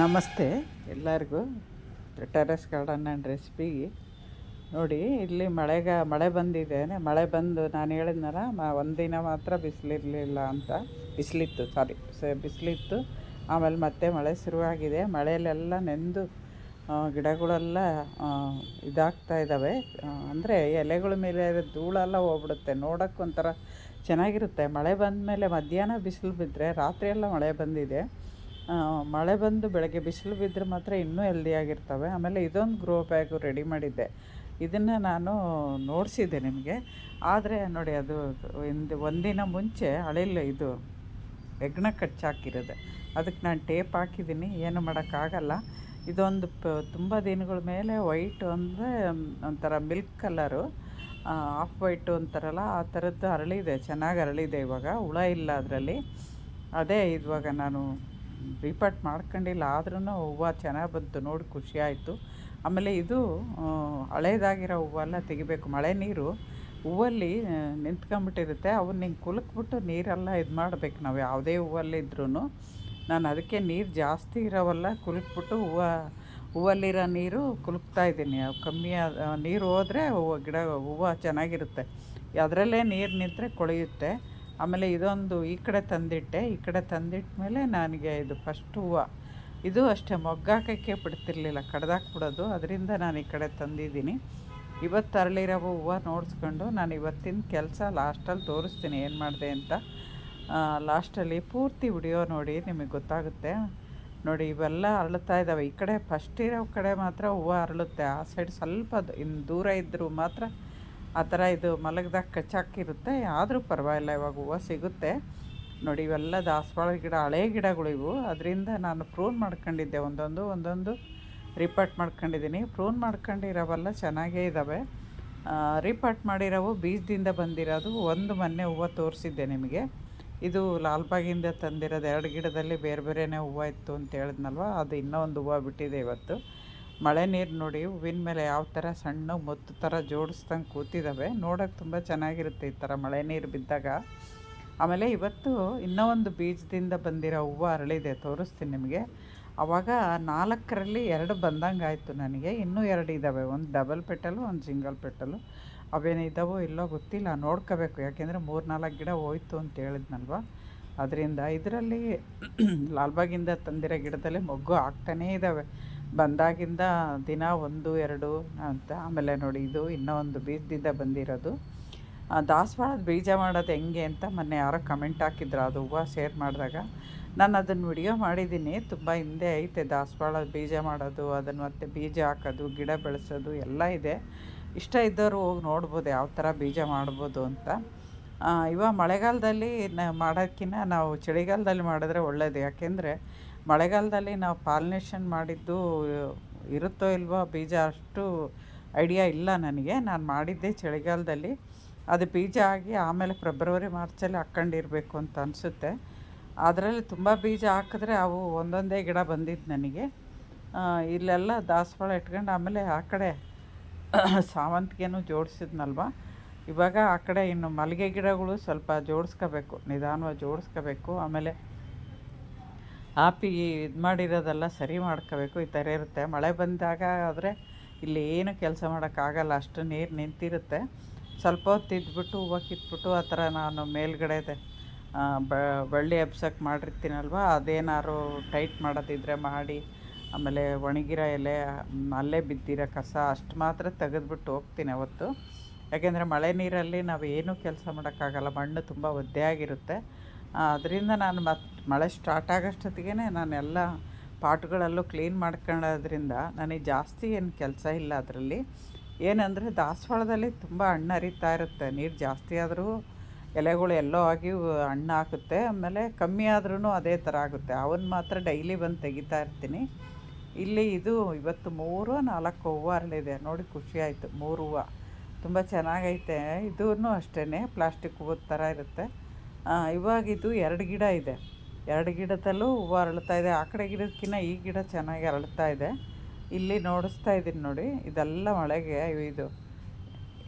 ನಮಸ್ತೆ ಎಲ್ಲರಿಗೂ terrace garden and recipe ನೋಡಿ, ಇಲ್ಲಿ ಮಳೆಗ, ಮಳೆ ಬಂದಿದ್ದೇನೆ ಮಳೆ ಬಂದು ನಾನು ಹೇಳಿದ್ನಲ್ಲ, ಮ ಒಂದಿನ ಮಾತ್ರ ಬಿಸಿಲಿರಲಿಲ್ಲ ಅಂತ. ಬಿಸಿಲಿತ್ತು ಸಾರಿ ಬಿಸಿಲಿತ್ತು. ಆಮೇಲೆ ಮತ್ತೆ ಮಳೆ ಶುರುವಾಗಿದೆ. ಮಳೆಯಲ್ಲೆಲ್ಲ ನೆಂದು ಗಿಡಗಳೆಲ್ಲ ಇದಾಗ್ತಾ ಇದ್ದಾವೆ ಅಂದರೆ ಎಲೆಗಳ ಮೇಲೆ ಧೂಳೆಲ್ಲ ಹೋಗ್ಬಿಡುತ್ತೆ. ನೋಡೋಕ್ಕೆ ಒಂಥರ ಚೆನ್ನಾಗಿರುತ್ತೆ. ಮಳೆ ಬಂದ ಮೇಲೆ ಮಧ್ಯಾಹ್ನ ಬಿಸಿಲು ಬಿದ್ದರೆ ರಾತ್ರಿಯೆಲ್ಲ ಮಳೆ ಬಂದಿದೆ. ಮಳೆ ಬಂದು ಬೆಳಗ್ಗೆ ಬಿಸಿಲು ಬಿದ್ದರೆ ಮಾತ್ರ ಇನ್ನೂ ಹೆಲ್ದಿಯಾಗಿರ್ತವೆ ಆಮೇಲೆ ಇದೊಂದು ಗ್ರೋ ಬ್ಯಾಗು ರೆಡಿ ಮಾಡಿದ್ದೆ. ಇದನ್ನು ನಾನು ನೋಡಿಸಿದ್ದೆ ನಿಮಗೆ. ಆದರೆ ನೋಡಿ ಅದು ಒಂದು ಒಂದಿನ ಮುಂಚೆ ಅಳಿಲ್ಲ ಇದು ಹೆಗ್ಣ ಕಚ್ಚಾಕಿರೋದೆ ಅದಕ್ಕೆ ನಾನು ಟೇಪ್ ಹಾಕಿದ್ದೀನಿ. ಏನು ಮಾಡೋಕ್ಕಾಗಲ್ಲ. ಇದೊಂದು ಪ, ತುಂಬ ದಿನಗಳ ಮೇಲೆ ವೈಟ್ ಅಂದರೆ ಒಂಥರ ಮಿಲ್ಕ್ ಕಲರು ಆಫ್ ವೈಟು ಅಂತಾರಲ್ಲ, ಆ ಥರದ್ದು ಅರಳಿದೆ ಚೆನ್ನಾಗಿ ಅರಳಿದೆ ಇವಾಗ. ಹುಳ ಇಲ್ಲ ಅದರಲ್ಲಿ. ಅದೇ ಇವಾಗ ನಾನು ರಿಪೋರ್ಟ್ ಮಾಡ್ಕೊಂಡಿಲ್ಲ. ಆದ್ರೂ ಹೂವು ಚೆನ್ನಾಗಿ ಬಂತು. ನೋಡಿ ಖುಷಿ ಆಯಿತು. ಆಮೇಲೆ ಇದು ಹಳೇದಾಗಿರೋ ಹೂವೆಲ್ಲ ತೆಗಿಬೇಕು. ಮಳೆ ನೀರು ಹೂವಲ್ಲಿ ನಿಂತ್ಕೊಂಬಿಟ್ಟಿರುತ್ತೆ ಅವನ್ನ ಹಿಂಗೆ ಕುಲುಕ್ಬಿಟ್ಟು ನೀರೆಲ್ಲ ಇದು ಮಾಡಬೇಕು ನಾವು ಯಾವುದೇ ಹೂವಲ್ಲಿದ್ರೂ ನಾನು ಅದಕ್ಕೆ ನೀರು ಜಾಸ್ತಿ ಇರೋವಲ್ಲ, ಕುಲುಕ್ಬಿಟ್ಟು ಹೂವು, ಹೂವಲ್ಲಿರೋ ನೀರು ಕುಲುಕ್ತಾ ಇದ್ದೀನಿ. ಕಮ್ಮಿ ನೀರು ಹೋದರೆ ಹೂವು, ಗಿಡ, ಹೂವು ಚೆನ್ನಾಗಿರುತ್ತೆ. ಅದರಲ್ಲೇ ನೀರು ನಿಂತರೆ ಕೊಳೆಯುತ್ತೆ. ಆಮೇಲೆ ಇದೊಂದು ಈ ಕಡೆ ತಂದಿಟ್ಟೆ, ಈ ಕಡೆ ತಂದಿಟ್ಟ ಮೇಲೆ ನನಗೆ ಇದು ಫಸ್ಟ್ ಹೂವು. ಇದು ಅಷ್ಟೇ ಮೊಗ್ಗಾಕೋಕ್ಕೆ ಬಿಡ್ತಿರ್ಲಿಲ್ಲ, ಕಡ್ದಾಕ್ಬಿಡೋದು. ಅದರಿಂದ ನಾನು ಈ ಕಡೆ ತಂದಿದ್ದೀನಿ. ಇವತ್ತು ಅರಳಿರೋ ಹೂವು ನೋಡಿಸ್ಕೊಂಡು ನಾನು ಇವತ್ತಿನ ಕೆಲಸ ಲಾಸ್ಟಲ್ಲಿ ತೋರಿಸ್ತೀನಿ ಏನು ಮಾಡಿದೆ ಅಂತ. ಲಾಸ್ಟಲ್ಲಿ ಪೂರ್ತಿ ವಿಡಿಯೋ ನೋಡಿ ನಿಮಗೆ ಗೊತ್ತಾಗುತ್ತೆ. ನೋಡಿ, ಇವೆಲ್ಲ ಅರಳುತ್ತಾ ಇದ್ದಾವೆ. ಈ ಕಡೆ ಫಸ್ಟ್ ಇರೋ ಕಡೆ ಮಾತ್ರ ಹೂವು ಅರಳುತ್ತೆ. ಆ ಸೈಡ್ ಸ್ವಲ್ಪ ಇನ್ನು ದೂರ ಇದ್ದರೂ ಮಾತ್ರ ಆ ಥರ ಇದು ಮಲಗ್ದಾಗ ಕಚ್ಚಾಕಿರುತ್ತೆ. ಆದರೂ ಪರವಾಗಿಲ್ಲ, ಇವಾಗ ಹೂವು ಸಿಗುತ್ತೆ. ನೋಡಿ, ಇವೆಲ್ಲ ದಾಸವಾಳ ಗಿಡ, ಹಳೆ ಗಿಡಗಳು ಇವು. ಅದರಿಂದ ನಾನು ಪ್ರೂನ್ ಮಾಡ್ಕೊಂಡಿದ್ದೆ. ಒಂದೊಂದು ಒಂದೊಂದು ರಿಪಾರ್ಟ್ ಮಾಡ್ಕೊಂಡಿದ್ದೀನಿ. ಪ್ರೂನ್ ಮಾಡ್ಕೊಂಡಿರೋವೆಲ್ಲ ಚೆನ್ನಾಗೇ ಇದ್ದಾವೆ ರಿಪಾರ್ಟ್ ಮಾಡಿರೋವು ಬೀಜದಿಂದ ಬಂದಿರೋದು. ಒಂದು ಮೊನ್ನೆ ಹೂವು ತೋರಿಸಿದ್ದೆ ನಿಮಗೆ. ಇದು ಲಾಲ್ಬಾಗಿಂದ ತಂದಿರೋದು. ಎರಡು ಗಿಡದಲ್ಲಿ ಬೇರೆ ಬೇರೆನೇ ಹೂವು ಇತ್ತು ಅಂತ ಹೇಳಿದ್ನಲ್ವ? ಅದು ಇನ್ನೂ ಒಂದು ಹೂವು ಬಿಟ್ಟಿದೆ ಇವತ್ತು. ಮಳೆ ನೀರು ನೋಡಿ ಹೂವಿನ ಮೇಲೆ ಯಾವ ಥರ ಸಣ್ಣ ಮುತ್ತು ಥರ ಜೋಡಿಸ್ದಂಗೆ ಕೂತಿದ್ದಾವೆ ನೋಡೋಕೆ ತುಂಬ ಚೆನ್ನಾಗಿರುತ್ತೆ ಈ ಥರ ಮಳೆ ನೀರು ಬಿದ್ದಾಗ. ಆಮೇಲೆ ಇವತ್ತು ಇನ್ನೂ ಒಂದು ಬೀಜದಿಂದ ಬಂದಿರೋ ಹೂವು ಅರಳಿದೆ, ತೋರಿಸ್ತೀನಿ ನಿಮಗೆ. ಆವಾಗ ನಾಲ್ಕರಲ್ಲಿ ಎರಡು ಬಂದಂಗೆ ಆಯಿತು ನನಗೆ. ಇನ್ನೂ ಎರಡು ಇದ್ದಾವೆ ಒಂದು ಡಬಲ್ ಪೆಟಲು ಒಂದು ಸಿಂಗಲ್ ಪೆಟಲು ಅವೇನಿದ್ದಾವೋ ಇಲ್ಲೋ ಗೊತ್ತಿಲ್ಲ. ನೋಡ್ಕೋಬೇಕು. ಯಾಕೆಂದರೆ ಮೂರು ನಾಲ್ಕು ಗಿಡ ಹೋಯ್ತು ಅಂತ ಹೇಳಿದ್ನಲ್ವ? ಅದರಿಂದ ಇದರಲ್ಲಿ ಲಾಲ್ಬಾಗಿಂದ ತಂದಿರೋ ಗಿಡದಲ್ಲಿ ಮೊಗ್ಗು ಆಗ್ತಾನೇ ಇದ್ದಾವೆ ಬಂದಾಗಿಂದ ದಿನ ಒಂದು, ಎರಡು ಅಂತ. ಆಮೇಲೆ ನೋಡಿ ಇದು ಇನ್ನೂ ಒಂದು ಬೀಜದಿಂದ ಬಂದಿರೋದು. ದಾಸವಾಳದ ಬೀಜ ಮಾಡೋದು ಹೆಂಗೆ ಅಂತ ಮೊನ್ನೆ ಯಾರೋ ಕಮೆಂಟ್ ಹಾಕಿದ್ರು, ಅದು ಹೂವು ಶೇರ್ ಮಾಡಿದಾಗ. ನಾನು ಅದನ್ನು ವಿಡಿಯೋ ಮಾಡಿದ್ದೀನಿ, ತುಂಬ ಹಿಂದೆ ಐತೆ ದಾಸವಾಳದ ಬೀಜ ಮಾಡೋದು, ಅದನ್ನು ಮತ್ತೆ ಬೀಜ ಹಾಕೋದು, ಗಿಡ ಬೆಳೆಸೋದು ಎಲ್ಲ ಇದೆ. ಇಷ್ಟ ಇದ್ದವರು ಹೋಗಿ ನೋಡ್ಬೋದು ಯಾವ ಥರ ಬೀಜ ಮಾಡ್ಬೋದು ಅಂತ. ಇವಾಗ ಮಳೆಗಾಲದಲ್ಲಿ ಮಾಡೋಕ್ಕಿಂತ ನಾವು ಚಳಿಗಾಲದಲ್ಲಿ ಮಾಡಿದ್ರೆ ಒಳ್ಳೆಯದು ಯಾಕೆಂದರೆ ಮಳೆಗಾಲದಲ್ಲಿ ನಾವು ಪಾಲಿನೇಷನ್ ಮಾಡಿದ್ದು ಇರುತ್ತೋ ಇಲ್ವೋ ಬೀಜ ಅಷ್ಟು ಐಡಿಯಾ ಇಲ್ಲ ನನಗೆ. ನಾನು ಮಾಡಿದ್ದೆ ಚಳಿಗಾಲದಲ್ಲಿ. ಅದು ಬೀಜ ಆಗಿ ಆಮೇಲೆ ಫೆಬ್ರವರಿ, ಮಾರ್ಚಲ್ಲಿ ಹಾಕ್ಕೊಂಡಿರಬೇಕು ಅಂತ ಅನಿಸುತ್ತೆ. ಅದರಲ್ಲಿ ತುಂಬ ಬೀಜ ಹಾಕಿದ್ರೆ ಅವು ಒಂದೊಂದೇ ಗಿಡ ಬಂದಿದ್ದು ನನಗೆ. ಇಲ್ಲೆಲ್ಲ ದಾಸವಾಳ ಇಟ್ಕೊಂಡು ಆಮೇಲೆ ಆ ಕಡೆ ಸಾವಂತಿಗೆನೂ ಜೋಡಿಸಿದ್ನಲ್ವ? ಇವಾಗ ಆ ಕಡೆ ಇನ್ನು ಮಲ್ಲಿಗೆ ಗಿಡಗಳು ಸ್ವಲ್ಪ ಜೋಡಿಸ್ಕೋಬೇಕು, ನಿಧಾನವಾಗಿ ಜೋಡಿಸ್ಕೋಬೇಕು. ಆಮೇಲೆ ಆಪಿ ಇದು ಮಾಡಿರೋದೆಲ್ಲ ಸರಿ ಮಾಡ್ಕೋಬೇಕು, ಈ ಥರ ಇರುತ್ತೆ. ಮಳೆ ಬಂದಾಗ ಆದರೆ ಇಲ್ಲಿ ಏನು ಕೆಲಸ ಮಾಡೋಕ್ಕಾಗಲ್ಲ, ಅಷ್ಟು ನೀರು ನಿಂತಿರುತ್ತೆ. ಸ್ವಲ್ಪ ಹೊತ್ತು ಇದ್ಬಿಟ್ಟು, ಹೂವು ಕಿತ್ಬಿಟ್ಟು ಆ ಥರ ನಾನು ಮೇಲ್ಗಡೆ ಬಳ್ಳಿ ಎಬ್ಸಕ್ಕೆ ಮಾಡಿರ್ತೀನಲ್ವ ಅದೇನಾದ್ರು ಟೈಟ್ ಮಾಡೋದಿದ್ರೆ ಮಾಡಿ, ಆಮೇಲೆ ಒಣಗಿರೋ ಎಲೆ, ಅಲ್ಲೇ ಬಿದ್ದಿರೋ ಕಸ, ಅಷ್ಟು ಮಾತ್ರ ತೆಗೆದ್ಬಿಟ್ಟು ಹೋಗ್ತೀನಿ ಅವತ್ತು. ಯಾಕೆಂದರೆ ಮಳೆ ನೀರಲ್ಲಿ ನಾವು ಏನೂ ಕೆಲಸ ಮಾಡೋಕ್ಕಾಗಲ್ಲ, ಮಣ್ಣು ತುಂಬ ಒದ್ದೆಯಾಗಿರುತ್ತೆ. ಅದರಿಂದ ನಾನು ಮತ್ತೆ ಮಳೆ ಸ್ಟಾರ್ಟ್ ಆಗೋಷ್ಟೊತ್ತಿಗೆ ನಾನೆಲ್ಲ ಪಾಟ್ಗಳಲ್ಲೂ ಕ್ಲೀನ್ ಮಾಡ್ಕೊಳ್ಳೋದ್ರಿಂದ ನನಗೆ ಜಾಸ್ತಿ ಏನು ಕೆಲಸ ಇಲ್ಲ ಅದರಲ್ಲಿ. ಏನಂದರೆ ದಾಸವಾಳದಲ್ಲಿ ತುಂಬ ಹಣ್ಣು ಹರಿತಾ ಇರುತ್ತೆ. ನೀರು ಜಾಸ್ತಿ ಆದರೂ ಎಲೆಗಳು ಎಲ್ಲೋ ಆಗಿ ಹಣ್ಣು ಹಾಕುತ್ತೆ. ಆಮೇಲೆ ಕಮ್ಮಿ ಆದ್ರೂ ಅದೇ ಥರ ಆಗುತ್ತೆ. ಅವನ್ನ ಮಾತ್ರ ಡೈಲಿ ಬಂದು ತೆಗಿತಾ ಇರ್ತೀನಿ. ಇಲ್ಲಿ ಇದು ಇವತ್ತು ಮೂರು, ನಾಲ್ಕು ಹೂವು ಅರಳಿದೆ ನೋಡಿ ಖುಷಿ ಆಯಿತು. ಮೂರು ಹೂವು. ತುಂಬ ಚೆನ್ನಾಗೈತೆ. ಇದೂ ಅಷ್ಟೇ ಪ್ಲಾಸ್ಟಿಕ್ ಹೂವು ಥರ ಇರುತ್ತೆ. ಆ, ಇವಾಗ ಇದು ಎರಡು ಗಿಡ ಇದೆ. ಎರಡು ಗಿಡದಲ್ಲೂ ಹೂವು ಅರಳ್ತಾ ಇದೆ. ಆ ಕಡೆ ಗಿಡಕ್ಕಿಂತ ಈ ಗಿಡ ಚೆನ್ನಾಗಿ ಅರಳ್ತಾ ಇದೆ. ಇಲ್ಲಿ ನೋಡಿಸ್ತಾ ಇದ್ದೀನಿ ನೋಡಿ ಇದೆಲ್ಲ ಮಳೆಗೆ ಇದು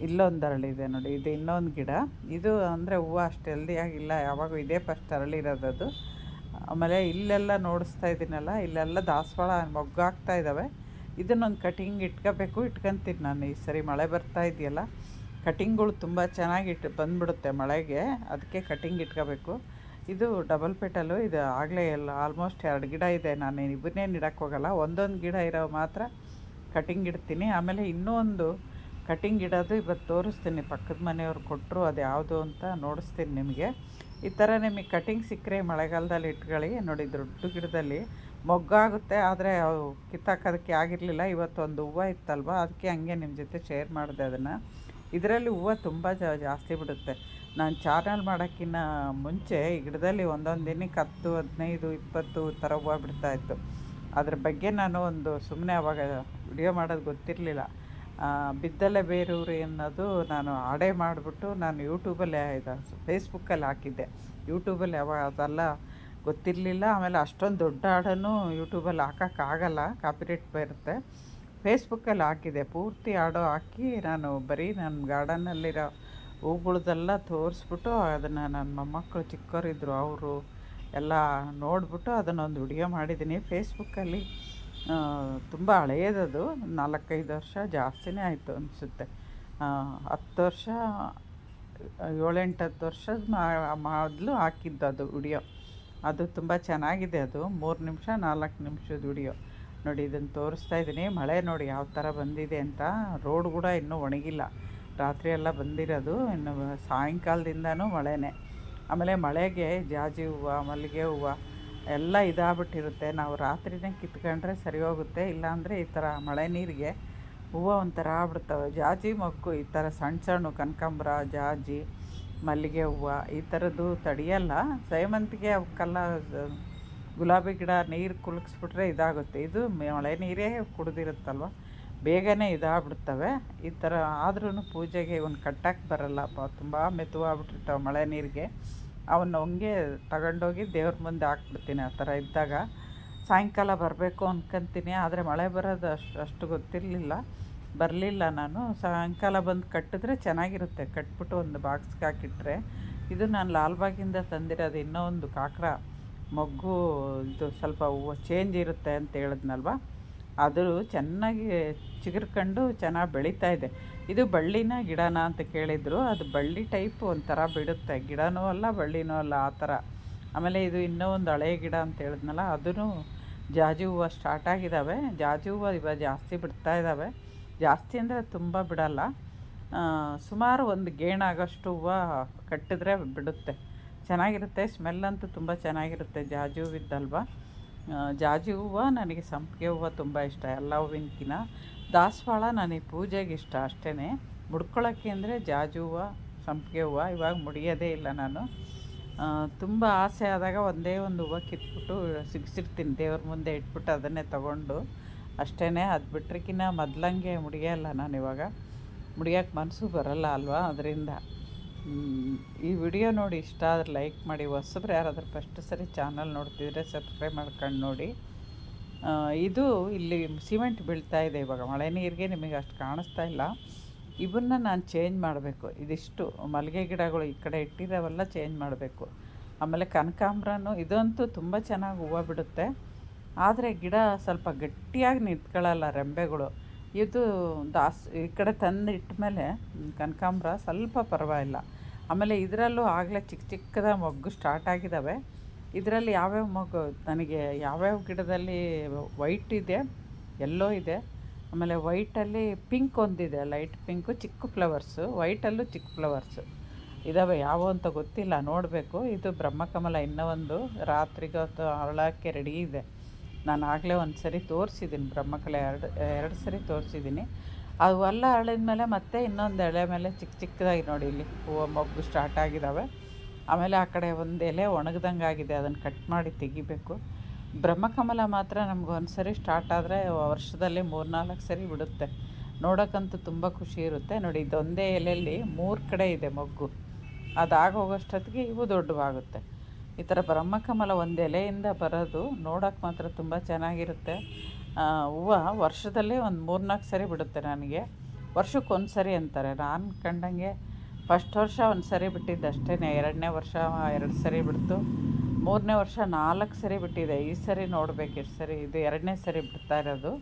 ಇಲ್ಲೊಂದು ಅರಳಿದೆ ನೋಡಿ ಇದು ಇನ್ನೊಂದು ಗಿಡ. ಇದು ಅಂದರೆ ಹೂವು ಅಷ್ಟು ಹೆಲ್ದಿಯಾಗಿಲ್ಲ ಯಾವಾಗೂ ಇದೇ ಫಸ್ಟ್ ಅರಳಿರೋದದು. ಆಮೇಲೆ ಇಲ್ಲೆಲ್ಲ ನೋಡಿಸ್ತಾ ಇದ್ದೀನಲ್ಲ ಇಲ್ಲೆಲ್ಲ ದಾಸವಾಳ ಮೊಗ್ಗಾಗ್ತಾ ಇದ್ದಾವೆ. ಇದನ್ನೊಂದು ಕಟಿಂಗ್ ಇಟ್ಕೋಬೇಕು ಇಟ್ಕೊತೀನಿ ನಾನು ಈ ಸರಿ ಮಳೆ ಬರ್ತಾ ಇದೆಯಲ್ಲ. ಕಟಿಂಗ್ಗಳು ತುಂಬ ಚೆನ್ನಾಗಿ ಇಟ್ಟು ಬಂದ್ಬಿಡುತ್ತೆ ಮಳೆಗೆ. ಅದಕ್ಕೆ ಕಟಿಂಗ್ ಇಟ್ಕೋಬೇಕು. ಇದು ಡಬಲ್ ಪೆಟಲು ಇದು ಆಗಲೇ ಎಲ್ಲ ಆಲ್ಮೋಸ್ಟ್ ಎರಡು ಗಿಡ ಇದೆ. ನಾನು ಇಡಕ್ಕೆ ಹೋಗಲ್ಲ. ಒಂದೊಂದು ಗಿಡ ಇರೋ ಮಾತ್ರ ಕಟಿಂಗ್ ಇಡ್ತೀನಿ. ಆಮೇಲೆ ಇನ್ನೂ ಒಂದು ಕಟಿಂಗ್ ಇಡೋದು ಇವತ್ತು ತೋರಿಸ್ತೀನಿ. ಪಕ್ಕದ ಮನೆಯವ್ರು ಕೊಟ್ಟರು, ಅದು ಯಾವುದು ಅಂತ ನೋಡಿಸ್ತೀನಿ ನಿಮಗೆ. ಈ ಥರ ನಿಮಗೆ ಕಟಿಂಗ್ ಸಿಕ್ಕರೆ ಮಳೆಗಾಲದಲ್ಲಿ ಇಟ್ಕೊಳ್ಳಿ. ನೋಡಿ ದೊಡ್ಡ ಗಿಡದಲ್ಲಿ ಮೊಗ್ಗಾಗುತ್ತೆ ಆದರೆ ಅವು ಕಿತ್ತಾಕೋದಕ್ಕೆ ಆಗಿರಲಿಲ್ಲ. ಇವತ್ತು ಒಂದು ಹೂವು ಇತ್ತಲ್ವ? ಅದಕ್ಕೆ ಹಂಗೆ ನಿಮ್ಮ ಜೊತೆ ಶೇರ್ ಮಾಡಿದೆ ಅದನ್ನು. ಇದರಲ್ಲಿ ಹೂವು ತುಂಬ ಜಾಸ್ತಿ ಬಿಡುತ್ತೆ. ನಾನು ಚಾನಲ್ ಮಾಡೋಕ್ಕಿಂತ ಮುಂಚೆ ಗಿಡದಲ್ಲಿ ಒಂದೊಂದು ದಿನಕ್ಕೆ ಹತ್ತು, ಹದಿನೈದು, ಇಪ್ಪತ್ತು ಥರ ಹೂವು ಬಿಡ್ತಾಯಿತ್ತು ಅದ್ರ ಬಗ್ಗೆ ನಾನು ಒಂದು ಸುಮ್ಮನೆ ಅವಾಗ ವಿಡಿಯೋ ಮಾಡೋದು ಗೊತ್ತಿರಲಿಲ್ಲ. ಬಿದ್ದಲೆ ಬೇರೂರು ಅನ್ನೋದು ನಾನು ಆಡೇ ಮಾಡಿಬಿಟ್ಟು ನಾನು ಯೂಟ್ಯೂಬಲ್ಲೇ ಇದು ಫೇಸ್ಬುಕ್ಕಲ್ಲಿ ಹಾಕಿದ್ದೆ. ಯೂಟ್ಯೂಬಲ್ಲಿ ಯಾವ ಅದೆಲ್ಲ ಗೊತ್ತಿರಲಿಲ್ಲ. ಆಮೇಲೆ ಅಷ್ಟೊಂದು ದೊಡ್ಡ ಹಾಡನ್ನು ಯೂಟ್ಯೂಬಲ್ಲಿ ಹಾಕೋಕ್ಕಾಗಲ್ಲ ಕಾಪಿರೇಟ್ ಬರುತ್ತೆ. ಫೇಸ್ಬುಕ್ಕಲ್ಲಿ ಹಾಕಿದೆ. ಪೂರ್ತಿ ಆಡೋ ಹಾಕಿ ನಾನು ಬರೀ ನನ್ನ ಗಾರ್ಡನ್ನಲ್ಲಿರೋ ಹೂಗಳದೆಲ್ಲ ತೋರಿಸ್ಬಿಟ್ಟು ಅದನ್ನು ನನ್ನ ಮೊಮ್ಮಕ್ಕಳು ಚಿಕ್ಕವರಿದ್ದರು ಅವರು ಎಲ್ಲ ನೋಡಿಬಿಟ್ಟು ಅದನ್ನೊಂದು ವಿಡಿಯೋ ಮಾಡಿದ್ದೀನಿ. ಫೇಸ್ಬುಕ್ಕಲ್ಲಿ ತುಂಬ ಹಳೆಯದದು ನಾಲ್ಕೈದು ವರ್ಷ ಜಾಸ್ತಿನೇ ಆಯಿತು ಅನಿಸುತ್ತೆ. ಹತ್ತು ವರ್ಷ ಏಳೆಂಟು ಹತ್ತು ವರ್ಷದ ಮೊದಲು ಹಾಕಿದ್ದು ಅದು ವಿಡಿಯೋ. ಅದು ತುಂಬ ಚೆನ್ನಾಗಿದೆ ಅದು. ಮೂರು ನಿಮಿಷ, ನಾಲ್ಕು ನಿಮಿಷದ ವಿಡಿಯೋ. ನೋಡಿ ಇದನ್ನು ತೋರಿಸ್ತಾ ಇದ್ದೀನಿ ಮಳೆ ನೋಡಿ ಯಾವ ಥರ ಬಂದಿದೆ ಅಂತ. ರೋಡ್ ಕೂಡ ಇನ್ನೂ ಒಣಗಿಲ್ಲ. ರಾತ್ರಿ ಎಲ್ಲ ಬಂದಿರೋದು ಇನ್ನು ಸಾಯಂಕಾಲದಿಂದನೂ ಮಳೆನೇ. ಆಮೇಲೆ ಮಳೆಗೆ ಜಾಜಿ ಹೂವು, ಮಲ್ಲಿಗೆ ಹೂವು ಎಲ್ಲ ಇದಾಗ್ಬಿಟ್ಟಿರುತ್ತೆ. ನಾವು ರಾತ್ರಿನೇ ಕಿತ್ಕೊಂಡ್ರೆ ಸರಿ ಹೋಗುತ್ತೆ. ಇಲ್ಲಾಂದರೆ ಈ ಥರ ಮಳೆ ನೀರಿಗೆ ಹೂವು ಒಂಥರ ಆಗ್ಬಿಡ್ತವೆ. ಜಾಜಿ ಮೊಕ್ಕು ಈ ಥರ ಸಣ್ಣ ಸಣ್ಣ ಕನಕಾಂಬ್ರ, ಜಾಜಿ, ಮಲ್ಲಿಗೆ ಹೂವು ಈ ಥರದ್ದು ತಡೆಯಲ್ಲ. ಸೇವಂತಿಗೆ ಅವಕ್ಕೆಲ್ಲ ಗುಲಾಬಿ ಗಿಡ ನೀರು ಕುಲುಕ್ಸ್ಬಿಟ್ರೆ ಇದಾಗುತ್ತೆ. ಇದು ಮಳೆ ನೀರೇ ಕುಡಿದಿರುತ್ತಲ್ವ? ಬೇಗನೆ ಇದಾಗ್ಬಿಡ್ತವೆ. ಈ ಥರ ಆದ್ರೂ ಪೂಜೆಗೆ ಇವನು ಕಟ್ಟಕ್ಕೆ ಬರಲ್ಲ. ತುಂಬ ಮೆತ್ತುವಾಗ್ಬಿಟ್ಟಿರ್ತಾವೆ ಮಳೆ ನೀರಿಗೆ. ಅವನ್ನ ಹಂಗೆ ತಗೊಂಡೋಗಿ ದೇವ್ರ ಮುಂದೆ ಹಾಕ್ಬಿಡ್ತೀನಿ ಆ ಥರ ಇದ್ದಾಗ. ಸಾಯಂಕಾಲ ಬರಬೇಕು ಅನ್ಕೊಂತೀನಿ, ಆದರೆ ಮಳೆ ಬರೋದು ಅಷ್ಟು ಅಷ್ಟು ಗೊತ್ತಿರಲಿಲ್ಲ. ಬರಲಿಲ್ಲ ನಾನು. ಸಾಯಂಕಾಲ ಬಂದು ಕಟ್ಟಿದ್ರೆ ಚೆನ್ನಾಗಿರುತ್ತೆ. ಕಟ್ಬಿಟ್ಟು ಒಂದು ಬಾಕ್ಸ್ಗೆ ಹಾಕಿಟ್ರೆ. ಇದು ನಾನು ಲಾಲ್ಬಾಗಿಂದ ತಂದಿರೋದು ಇನ್ನೂ ಒಂದು ಕಾಕ್ರ. ಮೊಗ್ಗು ಇದು ಸ್ವಲ್ಪ ಹೂವು ಚೇಂಜ್ ಇರುತ್ತೆ ಅಂತ ಹೇಳಿದ್ನಲ್ವ? ಅದು ಚೆನ್ನಾಗಿ ಚಿಗುರ್ಕೊಂಡು ಚೆನ್ನಾಗಿ ಬೆಳೀತಾ ಇದೆ. ಇದು ಬಳ್ಳಿನ ಗಿಡನ ಅಂತ ಕೇಳಿದರು. ಅದು ಬಳ್ಳಿ ಟೈಪ್ ಒಂಥರ ಬಿಡುತ್ತೆ. ಗಿಡನೂ ಅಲ್ಲ, ಬಳ್ಳಿನೂ ಅಲ್ಲ, ಆ ಥರ. ಆಮೇಲೆ ಇದು ಇನ್ನೂ ಒಂದು ಹಳೆಯ ಗಿಡ ಅಂತ ಹೇಳಿದ್ನಲ್ಲ ಅದೂ ಜಾಜಿ ಹೂವು ಸ್ಟಾರ್ಟ್ ಆಗಿದ್ದಾವೆ ಜಾಜಿ ಹೂವು ಇವಾಗ ಜಾಸ್ತಿ ಬಿಡ್ತಾ ಇದ್ದಾವೆ ಜಾಸ್ತಿ ಅಂದರೆ ತುಂಬ ಬಿಡಲ್ಲ. ಸುಮಾರು ಒಂದು ಗೇಣಾಗೋಷ್ಟು ಹೂವು ಕಟ್ಟಿದ್ರೆ ಬಿಡುತ್ತೆ. ಚೆನ್ನಾಗಿರುತ್ತೆ ಸ್ಮೆಲ್ ಅಂತೂ ತುಂಬ ಚೆನ್ನಾಗಿರುತ್ತೆ. ಜಾಜಿ ಹೂವಿದ್ದಲ್ವ ಜಾಜಿ ಹೂವು ನನಗೆ ಸಂಪಿಗೆ ಹೂವು ತುಂಬ ಇಷ್ಟ, ಎಲ್ಲ ಹೂವಿನಕಿನ. ದಾಸವಾಳ ನನಗೆ ಪೂಜೆಗೆ ಇಷ್ಟ ಅಷ್ಟೇ ಮುಡ್ಕೊಳ್ಳೋಕ್ಕೆ ಅಂದರೆ ಜಾಜಿ ಹೂವು, ಸಂಪಿಗೆ ಹೂವು ಇವಾಗ ಮುಡಿಯೋದೇ ಇಲ್ಲ ನಾನು. ತುಂಬ ಆಸೆ ಆದಾಗ ಒಂದೇ ಒಂದು ಹೂವು ಕಿತ್ಬಿಟ್ಟು ಸಿಗಿಸಿರ್ತೀನಿ, ದೇವ್ರ ಮುಂದೆ ಇಟ್ಬಿಟ್ಟು ಅದನ್ನೇ ತೊಗೊಂಡು. ಅಷ್ಟೇ ಅದು ಬಿಟ್ರಕ್ಕಿನ್ನ ಮೊದ್ಲಂಗೆ ಮುಡಿಯೋಲ್ಲ ನಾನು ಇವಾಗ. ಮುಡಿಯೋಕ್ಕೆ ಮನಸ್ಸು ಬರಲ್ಲ ಅಲ್ವಾ? ಅದರಿಂದ. ಈ ವಿಡಿಯೋ ನೋಡಿ ಇಷ್ಟ ಆದರೆ ಲೈಕ್ ಮಾಡಿ, ಹೊಸಬ್ರು ಯಾರಾದರೂ ಫಸ್ಟ್ ಸರಿ ಚಾನಲ್ ನೋಡ್ತಿದ್ರೆ ಸಬ್ಸ್ಕ್ರೈಬ್ ಮಾಡ್ಕೊಂಡು ನೋಡಿ. ಇದು ಇಲ್ಲಿ ಸಿಮೆಂಟ್ ಬೀಳ್ತಾ ಇದೆ ಇವಾಗ. ಮಳೆ ನೀರಿಗೆ ನಿಮಗೆ ಅಷ್ಟು ಕಾಣಿಸ್ತಾ ಇಲ್ಲ. ಇವನ್ನ ನಾನು ಚೇಂಜ್ ಮಾಡಬೇಕು. ಇದಿಷ್ಟು ಮಲ್ಲಿಗೆ ಗಿಡಗಳು ಈ ಕಡೆ ಇಟ್ಟಿದ್ದಾವೆಲ್ಲ ಚೇಂಜ್ ಮಾಡಬೇಕು. ಆಮೇಲೆ ಕನಕಾಂಬ್ರನು ಇದಂತೂ ತುಂಬ ಚೆನ್ನಾಗಿ ಹೂವು ಬಿಡುತ್ತೆ. ಆದರೆ ಗಿಡ ಸ್ವಲ್ಪ ಗಟ್ಟಿಯಾಗಿ ನಿಂತ್ಕೊಳ್ಳಲ್ಲ ರೆಂಬೆಗಳು. ಇದು ದಾಸ್, ಈ ಕಡೆ ತಂದು ಇಟ್ಟ ಮೇಲೆ ಕನಕಾಂಬ್ರ ಸ್ವಲ್ಪ ಪರವಾಗಿಲ್ಲ. ಆಮೇಲೆ ಇದರಲ್ಲೂ ಆಗಲೇ ಚಿಕ್ಕ ಚಿಕ್ಕದ ಮೊಗ್ಗು ಸ್ಟಾರ್ಟ್ ಆಗಿದ್ದಾವೆ ಇದರಲ್ಲಿ ಯಾವ್ಯಾವ ಮೊಗ್ಗು, ನನಗೆ ಯಾವ್ಯಾವ ಗಿಡದಲ್ಲಿ ವೈಟ್ ಇದೆ ಎಲ್ಲೋ ಇದೆ, ಆಮೇಲೆ ವೈಟಲ್ಲಿ ಪಿಂಕ್ ಒಂದಿದೆ ಲೈಟ್ ಪಿಂಕು ಚಿಕ್ಕ ಫ್ಲವರ್ಸು ವೈಟಲ್ಲೂ ಚಿಕ್ಕ ಫ್ಲವರ್ಸು ಇದಾವೆ, ಯಾವ ಅಂತ ಗೊತ್ತಿಲ್ಲ, ನೋಡಬೇಕು. ಇದು ಬ್ರಹ್ಮಕಮಲ ಇನ್ನೂ ಒಂದು ರಾತ್ರಿಗೆ ಹೊತ್ತು ಅರಳೋಕ್ಕೆ ರೆಡಿ ಇದೆ. ನಾನು ಆಗಲೇ ಒಂದು ಸರಿ ತೋರಿಸಿದ್ದೀನಿ ಬ್ರಹ್ಮಕಲೆ ಎರಡು ಎರಡು ಸರಿ ತೋರಿಸಿದ್ದೀನಿ ಅದು ಎಲ್ಲ ಅಳಿದ ಮೇಲೆ ಮತ್ತೆ ಇನ್ನೊಂದು ಎಳೆ ಮೇಲೆ ಚಿಕ್ಕ ಚಿಕ್ಕದಾಗಿ ನೋಡಿ ಇಲ್ಲಿ ಹೂವು, ಮೊಗ್ಗು ಸ್ಟಾರ್ಟ್ ಆಗಿದ್ದಾವೆ ಆಮೇಲೆ ಆ ಕಡೆ ಒಂದು ಎಲೆ ಒಣಗ್ದಂಗೆ ಆಗಿದೆ ಅದನ್ನು ಕಟ್ ಮಾಡಿ ತೆಗಿಬೇಕು. ಬ್ರಹ್ಮಕಮಲ ಮಾತ್ರ ನಮ್ಗೆ ಸರಿ ಸ್ಟಾರ್ಟ್ ಆದರೆ ವರ್ಷದಲ್ಲಿ ಮೂರು ನಾಲ್ಕು ಸರಿ ಬಿಡುತ್ತೆ. ನೋಡೋಕ್ಕಂತೂ ತುಂಬ ಖುಷಿ ಇರುತ್ತೆ. ನೋಡಿ, ಇದೊಂದೇ ಎಲೆಯಲ್ಲಿ ಮೂರು ಕಡೆ ಇದೆ ಮೊಗ್ಗು. ಅದಾಗೋಗೋಷ್ಟೊತ್ತಿಗೆ ಇವು ದೊಡ್ಡವಾಗುತ್ತೆ. ಈ ಥರ ಬ್ರಹ್ಮಕಮಲ ಒಂದು ಎಲೆಯಿಂದ ಬರೋದು ನೋಡೋಕೆ ಮಾತ್ರ ತುಂಬ ಚೆನ್ನಾಗಿರುತ್ತೆ. ಹೂವು ವರ್ಷದಲ್ಲೇ ಒಂದು ಮೂರ್ನಾಲ್ಕು ಸರಿ ಬಿಡುತ್ತೆ ನನಗೆ. ವರ್ಷಕ್ಕೆ ಒಂದು ಸರಿ ಅಂತಾರೆ. ನಾನು ಕಂಡಂಗೆ ಫಸ್ಟ್ ವರ್ಷ ಒಂದು ಸರಿ ಬಿಟ್ಟಿದ್ದು ಅಷ್ಟೇ ಎರಡನೇ ವರ್ಷ ಎರಡು ಸರಿ ಬಿಡ್ತು. ಮೂರನೇ ವರ್ಷ ನಾಲ್ಕು ಸರಿ ಬಿಟ್ಟಿದೆ. ಈ ಸರಿ ನೋಡಬೇಕು ಎಷ್ಟು ಸರಿ ಇದು ಎರಡನೇ ಸರಿ ಬಿಡ್ತಾ ಇರೋದು.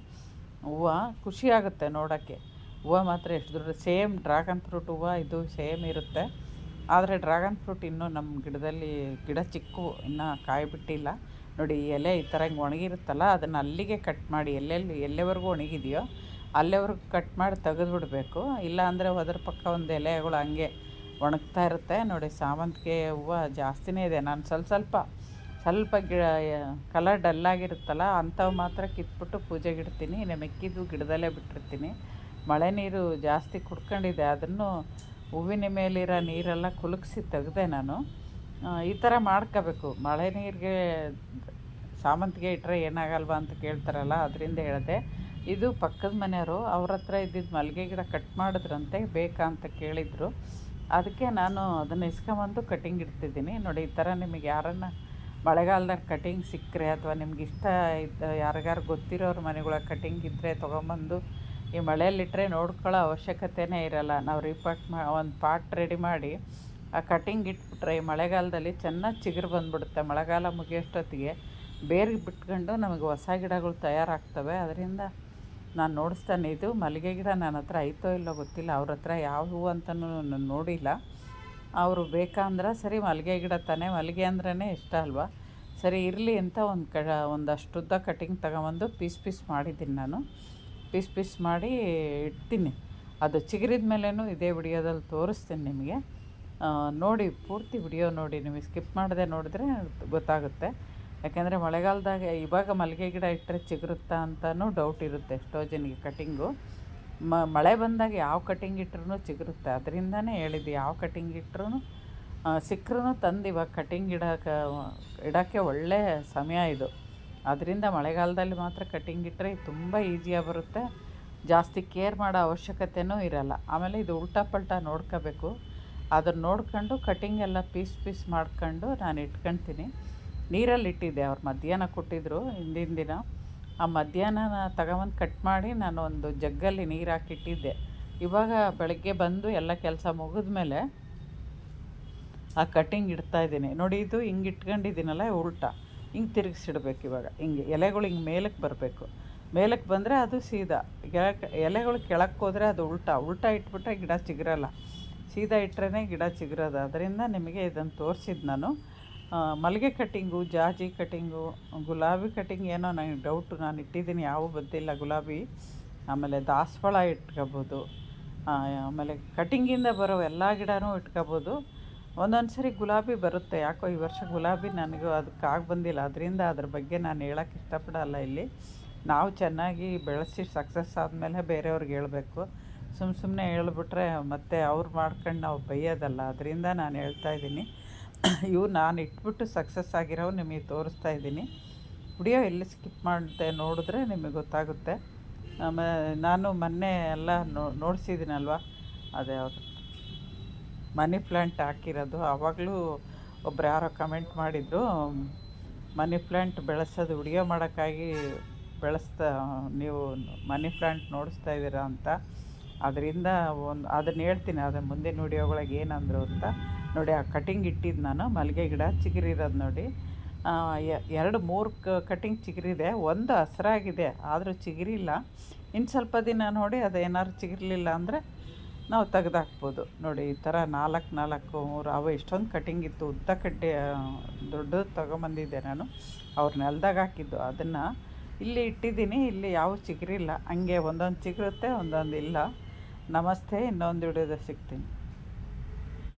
ಹೂವು ಖುಷಿಯಾಗುತ್ತೆ ನೋಡೋಕ್ಕೆ. ಹೂವು ಮಾತ್ರ ಎಷ್ಟು ದೊಡ್ಡ, ಸೇಮ್ ಡ್ರ್ಯಾಗನ್ ಫ್ರೂಟ್ ಹೂವು, ಇದು ಸೇಮ್ ಇರುತ್ತೆ. ಆದರೆ ಡ್ರ್ಯಾಗನ್ ಫ್ರೂಟ್ ಇನ್ನೂ ನಮ್ಮ ಗಿಡದಲ್ಲಿ ಗಿಡ ಚಿಕ್ಕು, ಇನ್ನೂ ಕಾಯಿ ಬಿಟ್ಟಿಲ್ಲ ನೋಡಿ ಎಲೆ ಈ ಥರ ಹಿಂಗೆ ಒಣಗಿರುತ್ತಲ್ಲ, ಅದನ್ನು ಅಲ್ಲಿಗೆ ಕಟ್ ಮಾಡಿ, ಎಲ್ಲೆಲ್ಲಿ, ಎಲ್ಲಿವರೆಗೂ ಒಣಗಿದೆಯೋ ಅಲ್ಲಿವರೆಗೂ ಕಟ್ ಮಾಡಿ ತೆಗೆದುಬಿಡ್ಬೇಕು. ಇಲ್ಲ ಅಂದರೆ ಅದ್ರ ಪಕ್ಕ ಒಂದು ಎಲೆಗಳು ಹಂಗೆ ಒಣಗ್ತಾ ಇರುತ್ತೆ. ನೋಡಿ, ಸಾವಂತಿಗೆ ಹೂವು ಜಾಸ್ತಿನೇ ಇದೆ. ನಾನು ಸ್ವಲ್ಪ ಸ್ವಲ್ಪ ಸ್ವಲ್ಪ ಗಿಡ ಕಲರ್ ಡಲ್ಲಾಗಿರುತ್ತಲ್ಲ ಅಂಥವು ಮಾತ್ರ ಕಿತ್ಬಿಟ್ಟು ಪೂಜೆಗೆ ಇಡ್ತೀನಿ. ಇನ್ನು ಮೆಕ್ಕಿದ್ದು ಗಿಡದಲ್ಲೇ ಬಿಟ್ಟಿರ್ತೀನಿ. ಮಳೆ ನೀರು ಜಾಸ್ತಿ ಕುಡ್ಕೊಂಡಿದೆ. ಅದನ್ನು ಹೂವಿನ ಮೇಲಿರೋ ನೀರೆಲ್ಲ ಕುಲುಕಿಸಿ ತೆಗೆದೆ ನಾನು. ಈ ಥರ ಮಾಡ್ಕೋಬೇಕು. ಮಳೆ ನೀರಿಗೆ ಸಾಮಂತಿಗೆ ಇಟ್ಟರೆ ಏನಾಗಲ್ವಾ ಅಂತ ಕೇಳ್ತಾರಲ್ಲ, ಅದರಿಂದ ಹೇಳಿದೆ. ಇದು ಪಕ್ಕದ ಮನೆಯವರು ಅವ್ರ ಹತ್ರ ಇದ್ದಿದ್ದು ಮಲ್ಲಿಗೆ ಗಿಡ ಕಟ್ ಮಾಡಿದ್ರಂತೆ, ಬೇಕಾ ಅಂತ ಕೇಳಿದರು. ಅದಕ್ಕೆ ನಾನು ಅದನ್ನು ಇಸ್ಕೊಂಬಂದು ಕಟಿಂಗ್ ಇಡ್ತಿದ್ದೀನಿ. ನೋಡಿ, ಈ ಥರ ನಿಮಗೆ ಯಾರನ್ನ ಮಳೆಗಾಲದಾಗ ಕಟಿಂಗ್ ಸಿಕ್ಕರೆ ಅಥವಾ ನಿಮ್ಗೆ ಇಷ್ಟ ಇದ್ದ ಯಾರಿಗಾರು ಗೊತ್ತಿರೋರು ಮನೆಗಳ ಕಟಿಂಗ್ ಇದ್ದರೆ ತೊಗೊಂಬಂದು ಈ ಮಳೆಯಲ್ಲಿಟ್ಟರೆ ನೋಡ್ಕೊಳ್ಳೋ ಅವಶ್ಯಕತೆಯೇ ಇರಲ್ಲ. ನಾವು ರಿಪಾರ್ಟ್ ಮಾ, ಒಂದು ಪಾಟ್ ರೆಡಿ ಮಾಡಿ, ಆ ಕಟಿಂಗ್ ಇಟ್ಬಿಟ್ರೆ ಈ ಮಳೆಗಾಲದಲ್ಲಿ ಚೆನ್ನಾಗಿ ಚಿಗುರು ಬಂದ್ಬಿಡುತ್ತೆ. ಮಳೆಗಾಲ ಮುಗಿಯೋಷ್ಟೊತ್ತಿಗೆ ಬೇರಿಗೆ ಬಿಟ್ಕೊಂಡು ನಮಗೆ ಹೊಸ ಗಿಡಗಳು ತಯಾರಾಗ್ತವೆ. ಅದರಿಂದ ನಾನು ನೋಡಿಸ್ತಾನೆ, ಇದು ಮಲ್ಲಿಗೆ ಗಿಡ ನನ್ನ ಹತ್ರ ಐತೋ ಇಲ್ಲೋ ಗೊತ್ತಿಲ್ಲ. ಅವ್ರ ಹತ್ರ ಯಾವ ಹೂವು ಅಂತಲೂ ನಾನು ನೋಡಿಲ್ಲ. ಅವರು ಬೇಕಂದ್ರೆ ಸರಿ ಮಲ್ಲಿಗೆ ಗಿಡ ತಾನೇ. ಮಲ್ಲಿಗೆ ಅಂದ್ರೇ ಇಷ್ಟ ಅಲ್ವಾ? ಸರಿ ಇರಲಿ ಅಂತ ಒಂದು ಕ ಒಂದಷ್ಟುದ್ದ ಕಟಿಂಗ್ ತಗೊಂಬಂದು ಪೀಸ್ ಪೀಸ್ ಮಾಡಿದ್ದೀನಿ ನಾನು. ಪೀಸ್ ಪೀಸ್ ಮಾಡಿ ಇಡ್ತೀನಿ. ಅದು ಚಿಗುರಿದ ಮೇಲೂ ಇದೇ ವಿಡಿಯೋದಲ್ಲಿ ತೋರಿಸ್ತೀನಿ ನಿಮಗೆ. ನೋಡಿ, ಪೂರ್ತಿ ವಿಡಿಯೋ ನೋಡಿ, ನಿಮಗೆ ಸ್ಕಿಪ್ ಮಾಡದೆ ನೋಡಿದ್ರೆ ಗೊತ್ತಾಗುತ್ತೆ. ಯಾಕೆಂದರೆ ಮಳೆಗಾಲದಾಗ ಇವಾಗ ಮಲ್ಲಿಗೆ ಗಿಡ ಇಟ್ಟರೆ ಚಿಗುರುತ್ತಾ ಅಂತಲೂ ಡೌಟ್ ಇರುತ್ತೆ ಎಷ್ಟೋ ಜನಕ್ಕೆ ಕಟಿಂಗು ಮ, ಮಳೆ ಬಂದಾಗ ಯಾವ ಕಟಿಂಗ್ ಇಟ್ರೂ ಚಿಗುರುತ್ತೆ. ಅದರಿಂದನೇ ಹೇಳಿದ್ದು ಯಾವ ಕಟಿಂಗ್ ಇಟ್ರೂ ಸಿಕ್ಕರೂ ತಂದು ಇವಾಗ ಕಟಿಂಗ್ ಇಡೋಕೆ ಇಡೋಕ್ಕೆ ಒಳ್ಳೆಯ ಸಮಯ ಇದು. ಅದರಿಂದ ಮಳೆಗಾಲದಲ್ಲಿ ಮಾತ್ರ ಕಟ್ಟಿಂಗ್ ಇಟ್ಟರೆ ತುಂಬ ಈಸಿಯಾಗಿ ಬರುತ್ತೆ. ಜಾಸ್ತಿ ಕೇರ್ ಮಾಡೋ ಅವಶ್ಯಕತೆಯೂ ಇರಲ್ಲ. ಆಮೇಲೆ ಇದು ಉಲ್ಟಾ ಪಲ್ಟಾ ನೋಡ್ಕೋಬೇಕು. ಅದನ್ನು ನೋಡ್ಕೊಂಡು ಕಟ್ಟಿಂಗ್ ಎಲ್ಲ ಪೀಸ್ ಪೀಸ್ ಮಾಡ್ಕೊಂಡು ನಾನು ಇಟ್ಕೊತೀನಿ. ನೀರಲ್ಲಿ ಇಟ್ಟಿದ್ದೆ ಅವ್ರು ಮಧ್ಯಾಹ್ನ ಕೊಟ್ಟಿದ್ದರು ಹಿಂದಿನ ದಿನ. ಆ ಮಧ್ಯಾಹ್ನ ತಗೊಂಬಂದು ಕಟ್ ಮಾಡಿ ನಾನು ಒಂದು ಜಗ್ಗಲ್ಲಿ ನೀರು ಹಾಕಿಟ್ಟಿದ್ದೆ ಇವಾಗ ಬೆಳಗ್ಗೆ ಬಂದು ಎಲ್ಲ ಕೆಲಸ ಮುಗಿದ ಮೇಲೆ ಆ ಕಟ್ಟಿಂಗ್ ಇಡ್ತಾಯಿದ್ದೀನಿ ನೋಡಿ ಇದು ಹಿಂಗೆ ಇಟ್ಕೊಂಡಿದ್ದೀನಲ್ಲ ಉಲ್ಟಾ. ಹಿಂಗೆ ತಿರುಗಿಸಿಡ್ಬೇಕು ಇವಾಗ. ಹಿಂಗೆ ಎಲೆಗಳು ಹಿಂಗೆ ಮೇಲಕ್ಕೆ ಬರಬೇಕು. ಮೇಲಕ್ಕೆ ಬಂದರೆ ಅದು ಸೀದಾ. ಕೆಳಕ್ಕೆ ಎಲೆಗಳು ಕೆಳಕ್ಕೆ ಹೋದರೆ ಅದು ಉಲ್ಟಾ. ಉಲ್ಟಾ ಇಟ್ಬಿಟ್ರೆ ಗಿಡ ಚಿಗುರಲ್ಲ. ಸೀದಾ ಇಟ್ಟರೆ ಗಿಡ ಚಿಗುರೋದು. ಅದರಿಂದ ನಿಮಗೆ ಇದನ್ನು ತೋರಿಸಿದ್ದು ನಾನು. ಮಲ್ಲಿಗೆ ಕಟ್ಟಿಂಗು, ಜಾಜಿ ಕಟ್ಟಿಂಗು, ಗುಲಾಬಿ ಕಟ್ಟಿಂಗ್ ಏನೋ ನನಗೆ ಡೌಟು ನಾನು ಇಟ್ಟಿದ್ದೀನಿ, ಯಾವ ಬಂದಿಲ್ಲ ಗುಲಾಬಿ. ಆಮೇಲೆ ದಾಸವಾಳ ಇಟ್ಕೋಬೋದು. ಆಮೇಲೆ ಕಟ್ಟಿಂಗಿಂದ ಬರೋ ಎಲ್ಲ ಗಿಡನೂ ಇಟ್ಕೋಬೋದು. ಒಂದೊಂದು ಸರಿ ಗುಲಾಬಿ ಬರುತ್ತೆ. ಯಾಕೋ ಈ ವರ್ಷ ಗುಲಾಬಿ ನನಗೂ ಅದಕ್ಕಾಗಿ ಬಂದಿಲ್ಲ. ಅದರಿಂದ ಅದ್ರ ಬಗ್ಗೆ ನಾನು ಹೇಳೋಕ್ಕೆ ಇಷ್ಟಪಡಲ್ಲ ಇಲ್ಲಿ. ನಾವು ಚೆನ್ನಾಗಿ ಬೆಳೆಸಿ ಸಕ್ಸಸ್ ಆದಮೇಲೆ ಬೇರೆಯವ್ರಿಗೆ ಹೇಳಬೇಕು. ಸುಮ್ಮ ಸುಮ್ಮನೆ ಹೇಳ್ಬಿಟ್ರೆ ಮತ್ತೆ ಅವ್ರು ಮಾಡ್ಕೊಂಡು ನಾವು ಬೈಯೋದಲ್ಲ. ಅದರಿಂದ ನಾನು ಹೇಳ್ತಾ ಇದ್ದೀನಿ. ಇವು ನಾನು ಇಟ್ಬಿಟ್ಟು ಸಕ್ಸಸ್ ಆಗಿರೋ ನಿಮಗೆ ತೋರಿಸ್ತಾ ಇದ್ದೀನಿ. ವಿಡಿಯೋ ಎಲ್ಲಿ ಸ್ಕಿಪ್ ಮಾಡಿದೆ ನೋಡಿದ್ರೆ ನಿಮಗೆ ಗೊತ್ತಾಗುತ್ತೆ. ನಾನು ಮೊನ್ನೆ ಎಲ್ಲ ನೋಡಿಸಿದ್ದೀನಲ್ವ? ಅದೇ ಅವರು ಮನಿ ಪ್ಲ್ಯಾಂಟ್ ಹಾಕಿರೋದು. ಆವಾಗಲೂ ಒಬ್ರು ಯಾರೋ ಕಮೆಂಟ್ ಮಾಡಿದರು, ಮನಿ ಪ್ಲ್ಯಾಂಟ್ ಬೆಳೆಸೋದು ವಿಡಿಯೋ ಮಾಡೋಕ್ಕಾಗಿ ಬೆಳೆಸ್ತಾ, ನೀವು ಮನಿ ಪ್ಲ್ಯಾಂಟ್ ನೋಡಿಸ್ತಾ ಇದ್ದೀರಾ ಅಂತ. ಅದರಿಂದ ಒಂದು, ಅದನ್ನು ಹೇಳ್ತೀನಿ, ಅದು ಮುಂದಿನ ವಿಡಿಯೋಗಳಿಗೆ ಏನಂದರು ಅಂತ. ನೋಡಿ, ಆ ಕಟಿಂಗ್ ಇಟ್ಟಿದ್ದು ನಾನು, ಮಲ್ಲಿಗೆ ಗಿಡ ಚಿಗುರಿರೋದು ನೋಡಿ. ಎರಡು, ಮೂರು ಕಟಿಂಗ್ ಚಿಗುರಿದೆ, ಒಂದು ಹಸ್ರಾಗಿದೆ, ಆದರೂ ಚಿಗುರಿಲ್ಲ. ಇನ್ನು ಸ್ವಲ್ಪ ದಿನ ನೋಡಿ ಅದು ಏನಾದ್ರು ಚಿಗಿರಲಿಲ್ಲ ಅಂದರೆ ನಾವು ತೆಗ್ದಾಕ್ಬೋದು. ನೋಡಿ, ಈ ಥರ ನಾಲ್ಕು ನಾಲ್ಕು, ಮೂರು, ಅವು ಎಷ್ಟೊಂದು ಕಟಿಂಗ್ ಇತ್ತು. ಉದ್ದ ಕಡ್ಡಿ ದೊಡ್ಡದು ತೊಗೊಂಬಂದಿದ್ದೆ ನಾನು. ಅವ್ರು ನೆಲದಾಗ ಹಾಕಿದ್ದು. ಅದನ್ನು ಇಲ್ಲಿ ಇಟ್ಟಿದ್ದೀನಿ. ಇಲ್ಲಿ ಯಾವ ಚಿಗುರಿಲ್ಲ. ಹಂಗೆ ಒಂದೊಂದು ಚಿಗುರುತ್ತೆ, ಒಂದೊಂದು ಇಲ್ಲ. ನಮಸ್ತೆ, ಇನ್ನೊಂದು ವಿಡಿಯೋದಲ್ಲಿ ಸಿಗ್ತೀನಿ.